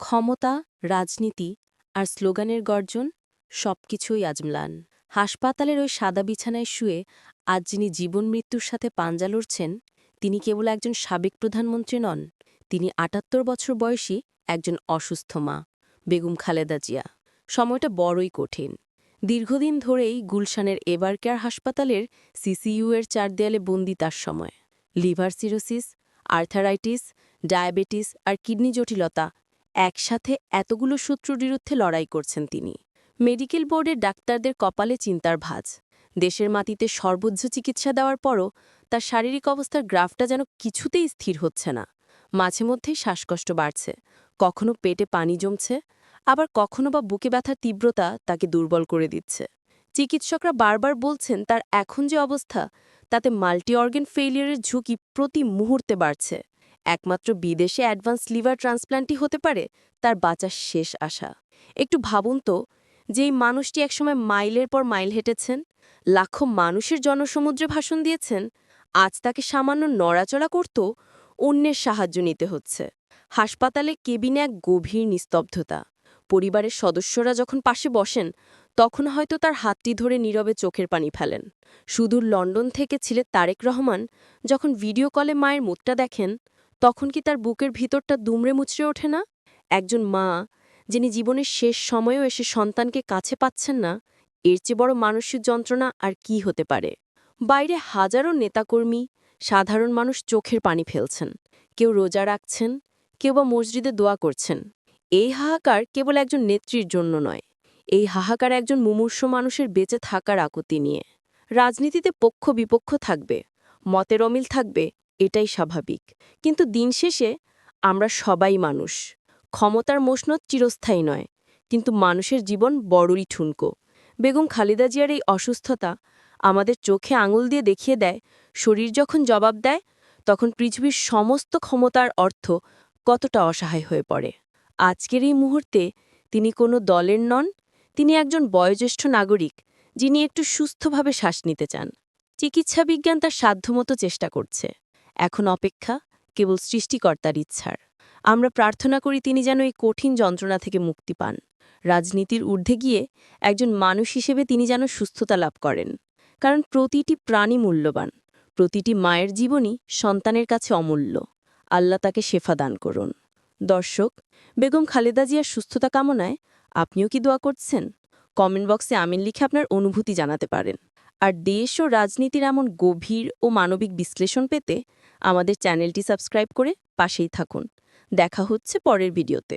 ক্ষমতা, রাজনীতি আর স্লোগানের গর্জন সবকিছুই আজ ম্লান হাসপাতালের ওই সাদা বিছানায় শুয়ে আজ যিনি জীবন মৃত্যুর সাথে পাঞ্জা লড়ছেন, তিনি কেবল একজন সাবেক প্রধানমন্ত্রী নন, তিনি আটাত্তর বছর বয়সী একজন অসুস্থ মা, বেগম খালেদা জিয়া। সময়টা বড়ই কঠিন। দীর্ঘদিন ধরেই গুলশানের এবার কেয়ার হাসপাতালের সিসিইউ এর চার দেয়ালে বন্দি তার সময়। লিভার সিরোসিস, আর্থারাইটিস, ডায়াবেটিস আর কিডনি জটিলতা একসাথে এতগুলো সূত্র বিরুদ্ধে লড়াই করছেন তিনি। মেডিকেল বোর্ডের ডাক্তারদের কপালে চিন্তার ভাঁজ। দেশের মাটিতে সর্বোচ্চ চিকিৎসা দেওয়ার পরও তার শারীরিক অবস্থার গ্রাফটা যেন কিছুতেই স্থির হচ্ছে না। মাঝে মধ্যেই শ্বাসকষ্ট বাড়ছে। কখনো পেটে পানি জমছে, আবার কখনো বা বুকে ব্যথার তীব্রতা তাকে দুর্বল করে দিচ্ছে। চিকিৎসকরা বারবার বলছেন তার এখন যে অবস্থা, তাতে মাল্টি অর্গান ফেইলিয়ারের ঝুঁকি প্রতি মুহূর্তে বাড়ছে। একমাত্র বিদেশে অ্যাডভান্স লিভার ট্রান্সপ্ল্যান্টই হতে পারে, তার বাঁচার শেষ আশা। একটু ভাবুন তো, যে এই মানুষটি একসময় মাইলের পর মাইল হেঁটেছেন, লাখো মানুষের জনসমুদ্রে ভাষণ দিয়েছেন, আজ তাকে সামান্য নড়াচড়া করত অন্যের সাহায্য নিতে হচ্ছে। হাসপাতালে কেবিনে এক গভীর নিস্তব্ধতা। পরিবারের সদস্যরা যখন পাশে বসেন, তখন হয়তো তার হাতটি ধরে নীরবে চোখের পানি ফেলেন। সুদূর লন্ডন থেকে ছিলে তারেক রহমান, যখন ভিডিও কলে মায়ের মুখটা দেখেন তখন কি তার বুকের ভিতরটা দুমড়ে মুচড়ে ওঠে না? একজন মা, যিনি জীবনের শেষ সময়েও এসে সন্তানকে কাছে পাচ্ছেন না, এর চেয়ে বড় মানসিক যন্ত্রণা আর কি হতে পারে? বাইরে হাজারো নেতাকর্মী, সাধারণ মানুষ চোখের পানি ফেলছেন। কেউ রোজা রাখছেন, কেউ বা মসজিদে দোয়া করছেন। এই হাহাকার কেবল একজন নেত্রীর জন্য নয়, এই হাহাকার একজন মুমূর্ষ মানুষের বেঁচে থাকার আকুতি নিয়ে। রাজনীতিতে পক্ষ বিপক্ষ থাকবে, মতের অমিল থাকবে এটাই স্বাভাবিক। কিন্তু দিন শেষে আমরা সবাই মানুষ। ক্ষমতার মসনদ চিরস্থায়ী নয়, কিন্তু মানুষের জীবন বড়ই ঠুনকো। বেগম খালেদা জিয়ার এই অসুস্থতা আমাদের চোখে আঙুল দিয়ে দেখিয়ে দেয়, শরীর যখন জবাব দেয়, তখন পৃথিবীর সমস্ত ক্ষমতার অর্থ কতটা অসহায় হয়ে পড়ে। আজকের এই মুহূর্তে তিনি কোনো দলের নন, তিনি একজন বয়োজ্যেষ্ঠ নাগরিক, যিনি একটু সুস্থভাবে শ্বাস নিতে চান। চিকিৎসা বিজ্ঞান তার সাধ্যমতো চেষ্টা করছে। এখন অপেক্ষা কেবল সৃষ্টিকর্তার ইচ্ছার। আমরা প্রার্থনা করি তিনি যেন এই কঠিন যন্ত্রণা থেকে মুক্তি পান। রাজনীতির ঊর্ধ্বে গিয়ে একজন মানুষ হিসেবে তিনি যেন সুস্থতা লাভ করেন। কারণ প্রতিটি প্রাণী মূল্যবান, প্রতিটি মায়ের জীবনই সন্তানের কাছে অমূল্য। আল্লাহ তাকে শেফা দান করুন। দর্শক, বেগম খালেদা জিয়ার সুস্থতা কামনায় আপনিও কি দোয়া করছেন? কমেন্ট বক্সে আমিন লিখে আপনার অনুভূতি জানাতে পারেন। আর দেশ ও রাজনীতির এমন গভীর ও মানবিক বিশ্লেষণ পেতে আমাদের চ্যানেলটি সাবস্ক্রাইব করে পাশেই থাকুন। দেখা হচ্ছে পরের ভিডিওতে।